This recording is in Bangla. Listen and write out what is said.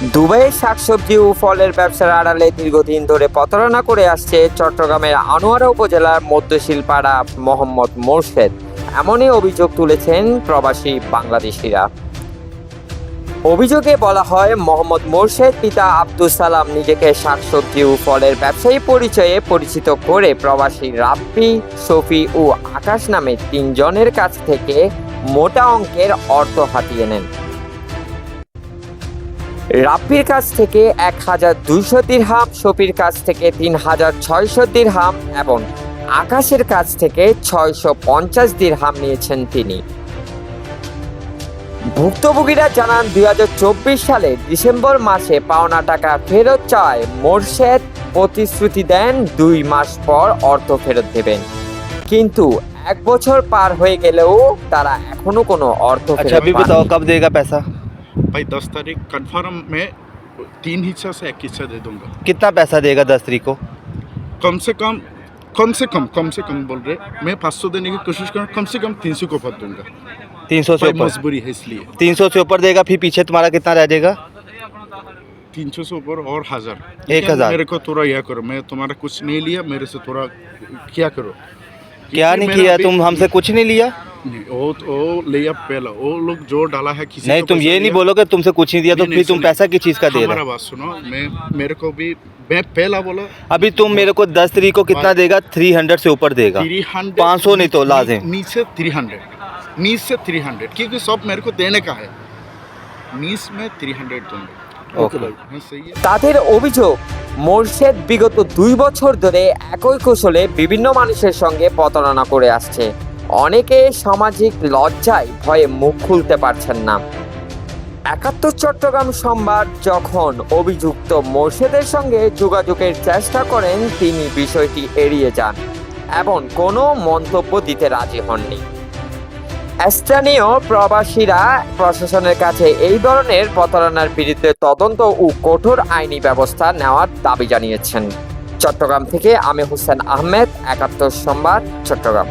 দুবাইয়ের শাকসবজি ও ফলের ব্যবসার আড়ালে দীর্ঘদিন ধরে প্রতারণা করে আসছে চট্টগ্রামের আনোয়ারা উপজেলার মধ্যশিলপাড়া মোহাম্মদ মোর্শেদ। এমনই অভিযোগ তুলেছেন প্রবাসী বাংলাদেশিরা। অভিযোগে বলা হয়, মোহাম্মদ মোর্শেদ পিতা আব্দুল সালাম নিজেকে শাকসবজি ও ফলের ব্যবসায়ী পরিচয়ে পরিচিত করে প্রবাসী রাব্বি, শফি ও আকাশ নামে তিনজনের কাছ থেকে মোটা অঙ্কের অর্থ হাতিয়ে নেন। রাপির কাছ থেকে এক হাজার দুইশো দিরহাম শপির কাছ থেকে তিন হাজার ছয়শো দিরহাম এবং আকাশের কাছ থেকে ছয়শো পঞ্চাশ দিরহাম নিয়েছেন তিনি। ভুক্তভোগীরা জানান দুই সালে ডিসেম্বর মাসে পাওনা টাকা ফেরত চায় মোর্শেদ। প্রতিশ্রুতি দেন দুই মাস পর অর্থ ফেরত দেবেন। কিন্তু এক বছর পার হয়ে গেলেও তারা এখনও কোনো অর্থ আচ্ছা, ফেরত দেগা পয়সা भाई दस तारीख कन्फर्म मैं तीन हिस्सा से एक हिस्सा दे दूँगा। कितना पैसा देगा दस तारीख को? कम से कम कम से कम कम से कम बोल रहे मैं पाँच सौ देने की कोशिश करूँ कम से कम तीन सौ को ऊपर दूँगा। तीन सौ से मजबूरी है इसलिए। तीन सौ से ऊपर देगा फिर पीछे तुम्हारा कितना रह जाएगा? तीन सौ से ऊपर और हज़ार। एक हज़ार। मेरे को थोड़ा यह करो मैं तुम्हारा कुछ नहीं लिया मेरे से थोड़ा क्या करो? क्या नहीं किया तुम हमसे कुछ नहीं लिया? नहीं, वो वो लिया पहला वो लोग जो डाला है किसी नहीं को तुम पैसा ये नहीं दिया। बोलोगे तुमसे कुछ नहीं दिया तो नहीं, फिर नहीं, तुम सुनिए। पैसा किस चीज़ का दे रहे हमारा हो बात सुनो मैं मेरे को भी मैं पहला बोला अभी तुम मेरे को दस तारीख को कितना देगा थ्री हंड्रेड से ऊपर देगा थ्री हंड्रेड पाँच सौ नहीं तो लाजिम नीचे थ्री हंड्रेड नीच से थ्री हंड्रेड क्योंकि सब मेरे को देने का है नीच में थ्री हंड्रेड दूंगा ओके भाई हाँ सही है তাদের অভিযোগ মোর্শেদ বিগত দুই বছর ধরে একই কৌশলে বিভিন্ন মানুষের সঙ্গে প্রতারণা করে আসছে অনেকে সামাজিক লজ্জায় ভয়ে মুখ খুলতে পারছেন না। একাত্তর চট্টগ্রাম সংবাদ যখন অভিযুক্ত মোর্শেদের সঙ্গে যোগাযোগের চেষ্টা করেন, তিনি বিষয়টি এড়িয়ে যান এবং কোনো মন্তব্য দিতে রাজি হননি। স্থানীয় প্রবাসীরা প্রশাসনের কাছে এই ধরনের প্রতারণার বিরুদ্ধে তদন্ত ও কঠোর আইনি ব্যবস্থা নেওয়ার দাবি জানিয়েছেন। চট্টগ্রাম থেকে আমি হোসেন আহমেদ, একাত্তর সংবাদ, চট্টগ্রাম।